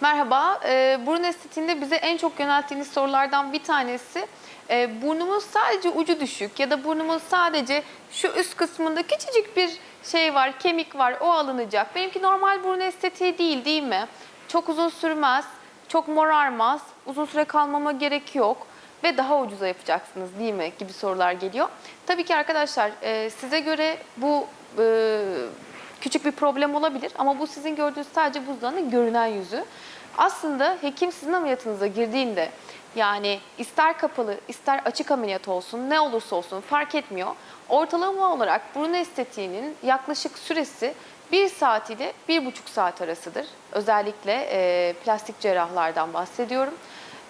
Merhaba. Ee, burun estetiğinde bize en çok yönelttiğiniz sorulardan bir tanesi e, burnumuz sadece ucu düşük ya da burnumuz sadece şu üst kısmında küçücük bir şey var, kemik var, o alınacak. Benimki normal burun estetiği değil, değil mi? Çok uzun sürmez, çok morarmaz, uzun süre kalmama gerek yok ve daha ucuza yapacaksınız değil mi gibi sorular geliyor. Tabii ki arkadaşlar e, size göre bu e, küçük bir problem olabilir ama bu sizin gördüğünüz sadece buzdağının görünen yüzü. Aslında hekim sizin ameliyatınıza girdiğinde yani ister kapalı ister açık ameliyat olsun ne olursa olsun fark etmiyor. Ortalama olarak burun estetiğinin yaklaşık süresi 1 saat ile 1,5 saat arasıdır. Özellikle e, plastik cerrahlardan bahsediyorum.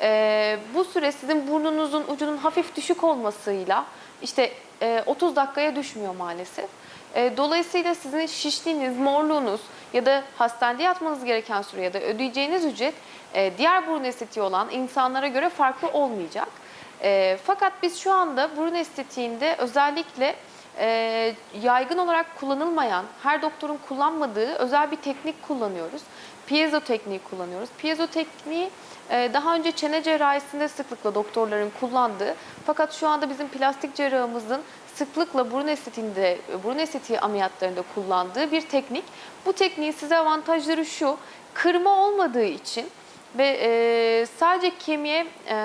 E, bu süre sizin burnunuzun ucunun hafif düşük olmasıyla işte e, 30 dakikaya düşmüyor maalesef. E, dolayısıyla sizin şişliğiniz, morluğunuz ya da hastanede yatmanız gereken süre ya da ödeyeceğiniz ücret e, diğer burun estetiği olan insanlara göre farklı olmayacak. E, fakat biz şu anda burun estetiğinde özellikle yaygın olarak kullanılmayan, her doktorun kullanmadığı özel bir teknik kullanıyoruz. Piezo tekniği kullanıyoruz. Piezo tekniği e, daha önce çene cerrahisinde sıklıkla doktorların kullandığı fakat şu anda bizim plastik cerrahımızın sıklıkla burun estetiğinde, burun estetiği ameliyatlarında kullandığı bir teknik. Bu tekniğin size avantajları şu, kırma olmadığı için ve e, sadece kemiğe e,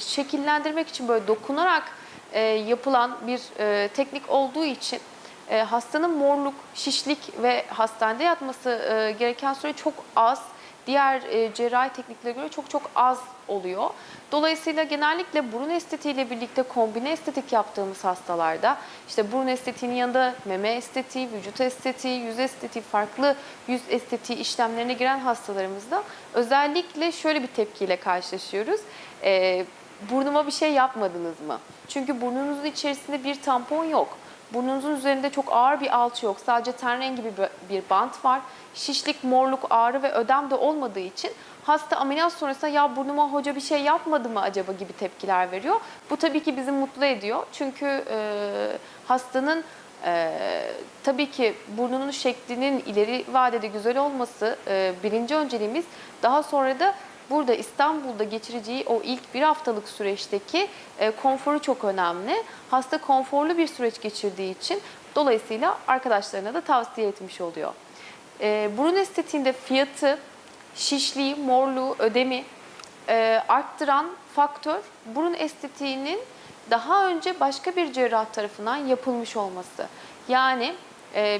şekillendirmek için böyle dokunarak e, yapılan bir e, teknik olduğu için e, hastanın morluk, şişlik ve hastanede yatması e, gereken süre çok az. Diğer e, cerrahi tekniklere göre çok çok az oluyor. Dolayısıyla genellikle burun estetiğiyle birlikte kombine estetik yaptığımız hastalarda işte burun estetiğinin yanında meme estetiği, vücut estetiği, yüz estetiği, farklı yüz estetiği işlemlerine giren hastalarımızda özellikle şöyle bir tepkiyle karşılaşıyoruz. E, burnuma bir şey yapmadınız mı? Çünkü burnunuzun içerisinde bir tampon yok. Burnunuzun üzerinde çok ağır bir alçı yok. Sadece ten rengi bir, bir bant var. Şişlik, morluk, ağrı ve ödem de olmadığı için hasta ameliyat sonrasında ya burnuma hoca bir şey yapmadı mı acaba gibi tepkiler veriyor. Bu tabii ki bizi mutlu ediyor. Çünkü e, hastanın e, tabii ki burnunun şeklinin ileri vadede güzel olması e, birinci önceliğimiz. Daha sonra da burada İstanbul'da geçireceği o ilk bir haftalık süreçteki e, konforu çok önemli. Hasta konforlu bir süreç geçirdiği için dolayısıyla arkadaşlarına da tavsiye etmiş oluyor. E, burun estetiğinde fiyatı, şişliği, morluğu, ödemi e, arttıran faktör burun estetiğinin daha önce başka bir cerrah tarafından yapılmış olması. Yani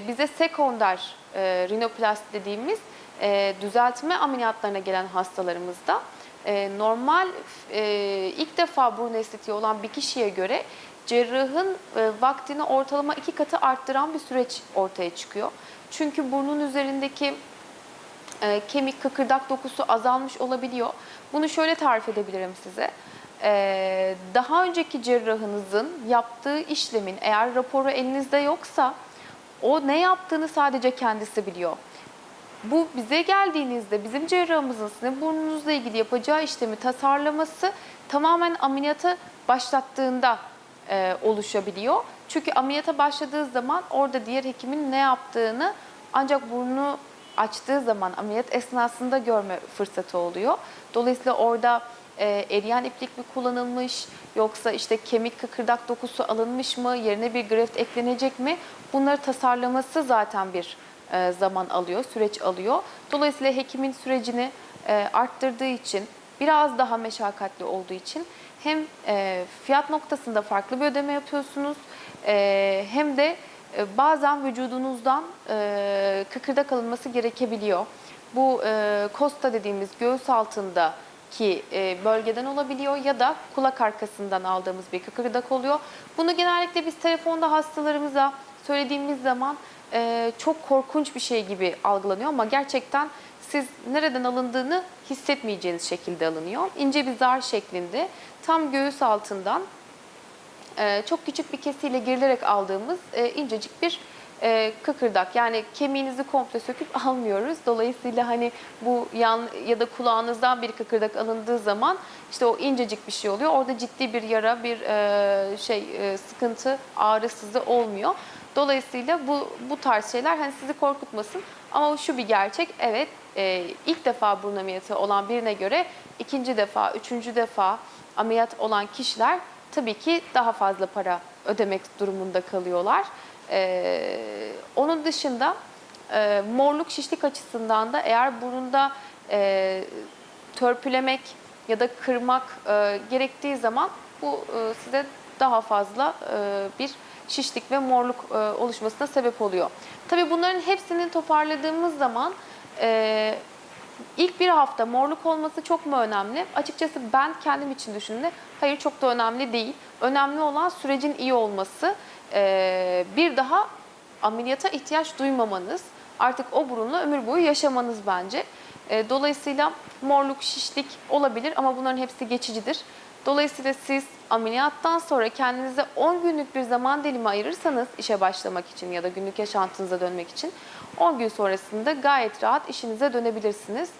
bize sekonder e, dediğimiz e, düzeltme ameliyatlarına gelen hastalarımızda e, normal e, ilk defa burun estetiği olan bir kişiye göre cerrahın e, vaktini ortalama iki katı arttıran bir süreç ortaya çıkıyor. Çünkü burnun üzerindeki e, kemik kıkırdak dokusu azalmış olabiliyor. Bunu şöyle tarif edebilirim size. E, daha önceki cerrahınızın yaptığı işlemin eğer raporu elinizde yoksa o ne yaptığını sadece kendisi biliyor. Bu bize geldiğinizde bizim cerrahımızın sizin burnunuzla ilgili yapacağı işlemi tasarlaması tamamen ameliyata başlattığında e, oluşabiliyor. Çünkü ameliyata başladığı zaman orada diğer hekimin ne yaptığını ancak burnunu açtığı zaman ameliyat esnasında görme fırsatı oluyor. Dolayısıyla orada e, eriyen iplik mi kullanılmış yoksa işte kemik kıkırdak dokusu alınmış mı, yerine bir greft eklenecek mi? Bunları tasarlaması zaten bir zaman alıyor, süreç alıyor. Dolayısıyla hekimin sürecini e, arttırdığı için, biraz daha meşakkatli olduğu için hem e, fiyat noktasında farklı bir ödeme yapıyorsunuz e, hem de e, bazen vücudunuzdan e, kıkırdak alınması gerekebiliyor. Bu e, kosta dediğimiz göğüs altındaki e, bölgeden olabiliyor ya da kulak arkasından aldığımız bir kıkırdak oluyor. Bunu genellikle biz telefonda hastalarımıza söylediğimiz zaman e, çok korkunç bir şey gibi algılanıyor ama gerçekten siz nereden alındığını hissetmeyeceğiniz şekilde alınıyor. İnce bir zar şeklinde tam göğüs altından e, çok küçük bir kesiyle girilerek aldığımız e, incecik bir e, kıkırdak. Yani kemiğinizi komple söküp almıyoruz. Dolayısıyla hani bu yan ya da kulağınızdan bir kıkırdak alındığı zaman işte o incecik bir şey oluyor. Orada ciddi bir yara, bir e, şey e, sıkıntı, ağrı, sızı olmuyor. Dolayısıyla bu bu tarz şeyler hani sizi korkutmasın. Ama şu bir gerçek, evet e, ilk defa burun ameliyatı olan birine göre ikinci defa, üçüncü defa ameliyat olan kişiler tabii ki daha fazla para ödemek durumunda kalıyorlar. E, onun dışında e, morluk şişlik açısından da eğer burunda e, törpülemek ya da kırmak e, gerektiği zaman bu e, size daha fazla e, bir şişlik ve morluk e, oluşmasına sebep oluyor. Tabii bunların hepsini toparladığımız zaman e, ilk bir hafta morluk olması çok mu önemli? Açıkçası ben kendim için düşündüm. Hayır çok da önemli değil. Önemli olan sürecin iyi olması. E, bir daha ameliyata ihtiyaç duymamanız, artık o burunla ömür boyu yaşamanız bence. E, Dolayısıyla morluk, şişlik olabilir ama bunların hepsi geçicidir. Dolayısıyla siz ameliyattan sonra kendinize 10 günlük bir zaman dilimi ayırırsanız işe başlamak için ya da günlük yaşantınıza dönmek için 10 gün sonrasında gayet rahat işinize dönebilirsiniz.